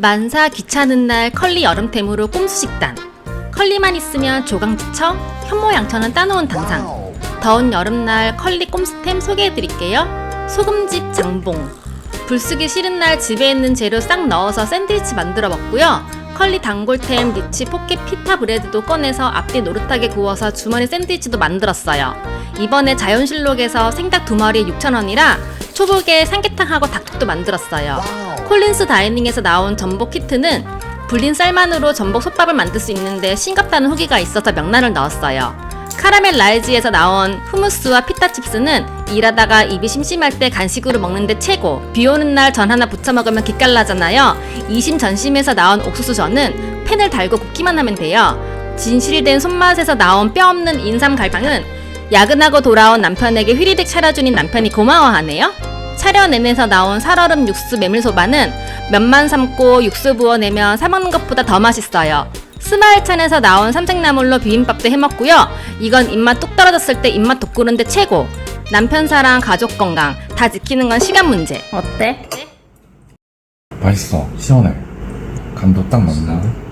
만사 귀찮은 날 컬리 여름템으로 꼼수 식단. 컬리만 있으면 조강지처, 현모양처는 따놓은 당상. 더운 여름날 컬리 꼼수템 소개해드릴게요. 소금집 장봉. 불쓰기 싫은 날 집에 있는 재료 싹 넣어서 샌드위치 만들어 먹고요. 컬리 단골템 리치 포켓 피타 브레드도 꺼내서 앞뒤 노릇하게 구워서 주머니 샌드위치도 만들었어요. 이번에 자연실록에서 생닭 두 마리에 6,000원이라 초복에 삼계탕하고 닭국도 만들었어요. 콜린스 다이닝에서 나온 전복 키트는 불린 쌀만으로 전복 솥밥을 만들 수 있는데 싱겁다는 후기가 있어서 명란을 넣었어요. 카라멜 라이지에서 나온 후무스와 피타 칩스는 일하다가 입이 심심할 때 간식으로 먹는데 최고. 비 오는 날 전 하나 부쳐 먹으면 기깔나잖아요. 이심전심에서 나온 옥수수 전은 팬을 달고 굽기만 하면 돼요. 진실된 손맛에서 나온 뼈 없는 인삼 갈빵은 야근하고 돌아온 남편에게 휘리릭 차려주니 남편이 고마워하네요. 차려내면서 나온 살얼음 육수 메밀소바는 면만 삶고 육수 부어내면 사먹는 것보다 더 맛있어요. 스마일찬에서 나온 삼색나물로 비빔밥도 해먹고요. 이건 입맛 뚝 떨어졌을 때 입맛 돋구는데 최고. 남편 사랑, 가족 건강 다 지키는 건 시간 문제. 어때? 맛있어. 시원해. 간도 딱 맞는데.